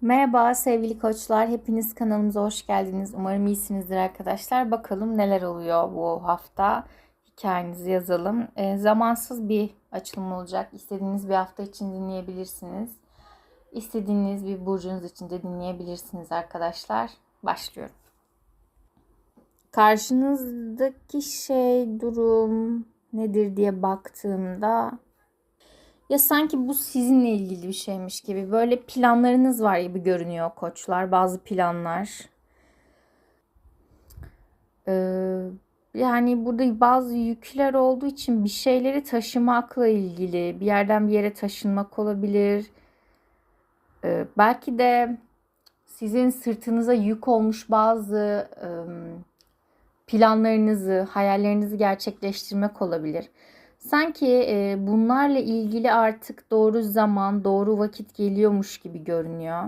Merhaba sevgili koçlar. Hepiniz kanalımıza hoş geldiniz. Umarım iyisinizdir arkadaşlar. Bakalım neler oluyor bu hafta. Hikayenizi yazalım. E, zamansız bir açılım olacak. İstediğiniz bir hafta için dinleyebilirsiniz. İstediğiniz bir burcunuz için de dinleyebilirsiniz arkadaşlar. Başlıyorum. Karşınızdaki şey, durum nedir diye baktığımda ya sanki bu sizinle ilgili bir şeymiş gibi. Böyle planlarınız var gibi görünüyor koçlar. Bazı planlar. Ee, yani burada bazı yükler olduğu için bir şeyleri taşımakla ilgili. Bir yerden bir yere taşınmak olabilir. Ee, belki de sizin sırtınıza yük olmuş bazı ım, planlarınızı, hayallerinizi gerçekleştirmek olabilir. Sanki e, bunlarla ilgili artık doğru zaman, doğru vakit geliyormuş gibi görünüyor.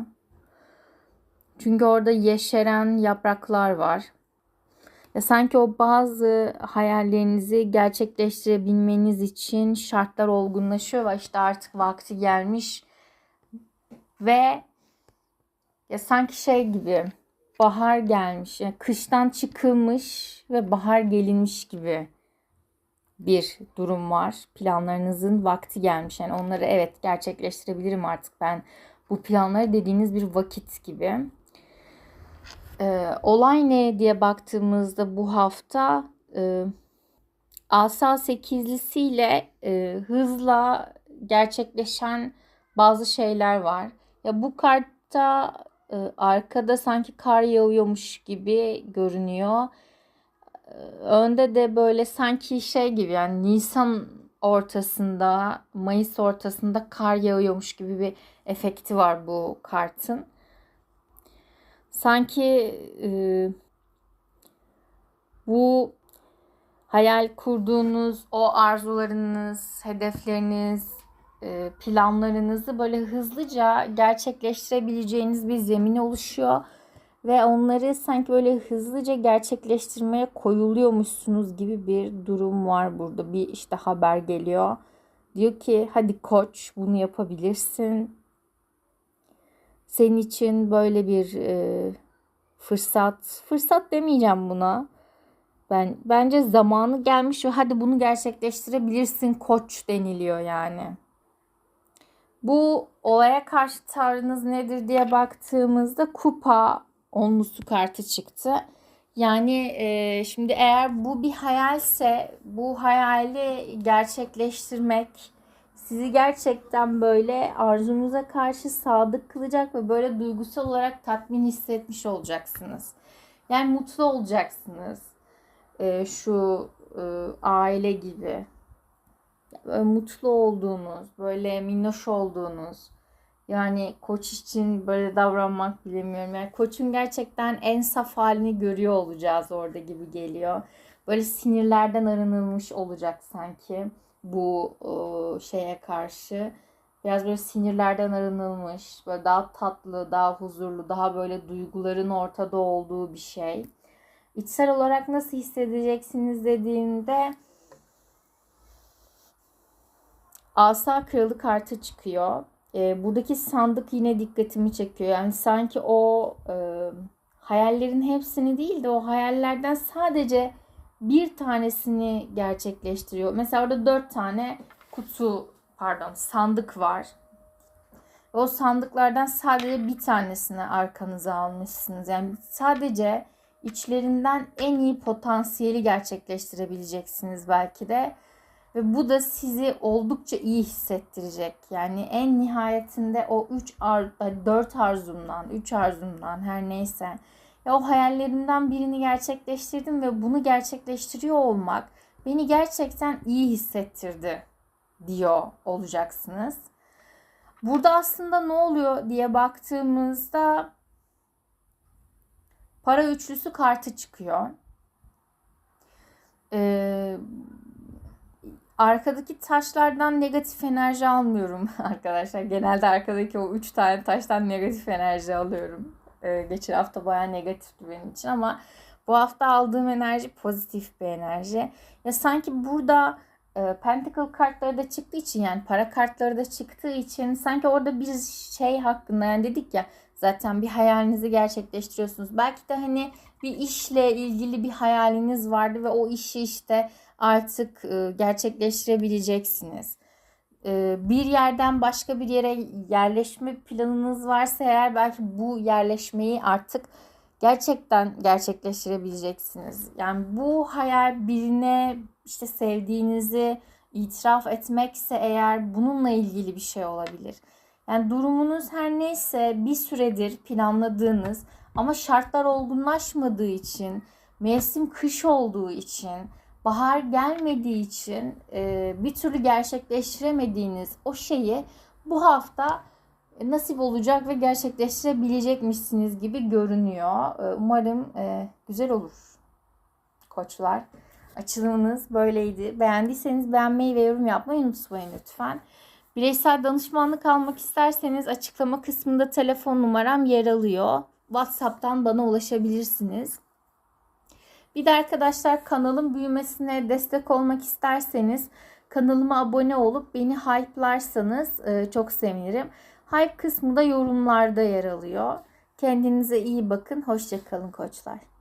Çünkü orada yeşeren yapraklar var. Ya sanki o bazı hayallerinizi gerçekleştirebilmeniz için şartlar olgunlaşıyor ve işte artık vakti gelmiş ve ya sanki şey gibi bahar gelmiş. Yani kıştan çıkılmış ve bahar gelinmiş gibi bir durum var. Planlarınızın vakti gelmiş. Yani onları evet gerçekleştirebilirim artık ben. Bu planları dediğiniz bir vakit gibi. Ee, olay ne diye baktığımızda bu hafta e, asa sekizlisiyle e, hızla gerçekleşen bazı şeyler var. Ya bu kartta e, arkada sanki kar yağıyormuş gibi görünüyor önde de böyle sanki şey gibi yani Nisan ortasında, Mayıs ortasında kar yağıyormuş gibi bir efekti var bu kartın. Sanki e, bu hayal kurduğunuz o arzularınız, hedefleriniz, e, planlarınızı böyle hızlıca gerçekleştirebileceğiniz bir zemin oluşuyor ve onları sanki böyle hızlıca gerçekleştirmeye koyuluyormuşsunuz gibi bir durum var burada. Bir işte haber geliyor. Diyor ki hadi koç bunu yapabilirsin. Senin için böyle bir e, fırsat, fırsat demeyeceğim buna. Ben bence zamanı gelmiş ve hadi bunu gerçekleştirebilirsin koç deniliyor yani. Bu olaya karşı tavrınız nedir diye baktığımızda kupa onlusu kartı çıktı. Yani e, şimdi eğer bu bir hayalse bu hayali gerçekleştirmek sizi gerçekten böyle arzunuza karşı sadık kılacak ve böyle duygusal olarak tatmin hissetmiş olacaksınız. Yani mutlu olacaksınız. E, şu e, aile gibi. Böyle mutlu olduğunuz, böyle minnoş olduğunuz, yani koç için böyle davranmak bilemiyorum. Yani koçun gerçekten en saf halini görüyor olacağız orada gibi geliyor. Böyle sinirlerden arınılmış olacak sanki bu şeye karşı. Biraz böyle sinirlerden arınılmış, böyle daha tatlı, daha huzurlu, daha böyle duyguların ortada olduğu bir şey. İçsel olarak nasıl hissedeceksiniz dediğinde asa kralı kartı çıkıyor e, buradaki sandık yine dikkatimi çekiyor. Yani sanki o e, hayallerin hepsini değil de o hayallerden sadece bir tanesini gerçekleştiriyor. Mesela orada dört tane kutu pardon sandık var. O sandıklardan sadece bir tanesini arkanıza almışsınız. Yani sadece içlerinden en iyi potansiyeli gerçekleştirebileceksiniz belki de. Ve bu da sizi oldukça iyi hissettirecek. Yani en nihayetinde o 3 ar 4 arzumdan, 3 arzumdan her neyse ya o hayallerimden birini gerçekleştirdim ve bunu gerçekleştiriyor olmak beni gerçekten iyi hissettirdi diyor olacaksınız. Burada aslında ne oluyor diye baktığımızda para üçlüsü kartı çıkıyor. Ee, Arkadaki taşlardan negatif enerji almıyorum arkadaşlar. Genelde arkadaki o üç tane taştan negatif enerji alıyorum. Ee, geçen hafta baya negatifti benim için ama bu hafta aldığım enerji pozitif bir enerji. Ya sanki burada e, Pentacle kartları da çıktığı için yani para kartları da çıktığı için sanki orada bir şey hakkında yani dedik ya Zaten bir hayalinizi gerçekleştiriyorsunuz. Belki de hani bir işle ilgili bir hayaliniz vardı ve o işi işte artık e, gerçekleştirebileceksiniz. Bir yerden başka bir yere yerleşme planınız varsa eğer belki bu yerleşmeyi artık gerçekten gerçekleştirebileceksiniz. Yani bu hayal birine işte sevdiğinizi itiraf etmekse eğer bununla ilgili bir şey olabilir. Yani durumunuz her neyse bir süredir planladığınız ama şartlar olgunlaşmadığı için, mevsim kış olduğu için, bahar gelmediği için e, bir türlü gerçekleştiremediğiniz o şeyi bu hafta nasip olacak ve gerçekleştirebilecekmişsiniz gibi görünüyor. E, Umarım e, güzel olur koçlar. Açılımınız böyleydi. Beğendiyseniz beğenmeyi ve yorum yapmayı unutmayın lütfen. Bireysel danışmanlık almak isterseniz açıklama kısmında telefon numaram yer alıyor. WhatsApp'tan bana ulaşabilirsiniz. Bir de arkadaşlar kanalın büyümesine destek olmak isterseniz kanalıma abone olup beni hype'larsanız e, çok sevinirim. Hype kısmı da yorumlarda yer alıyor. Kendinize iyi bakın. Hoşçakalın koçlar.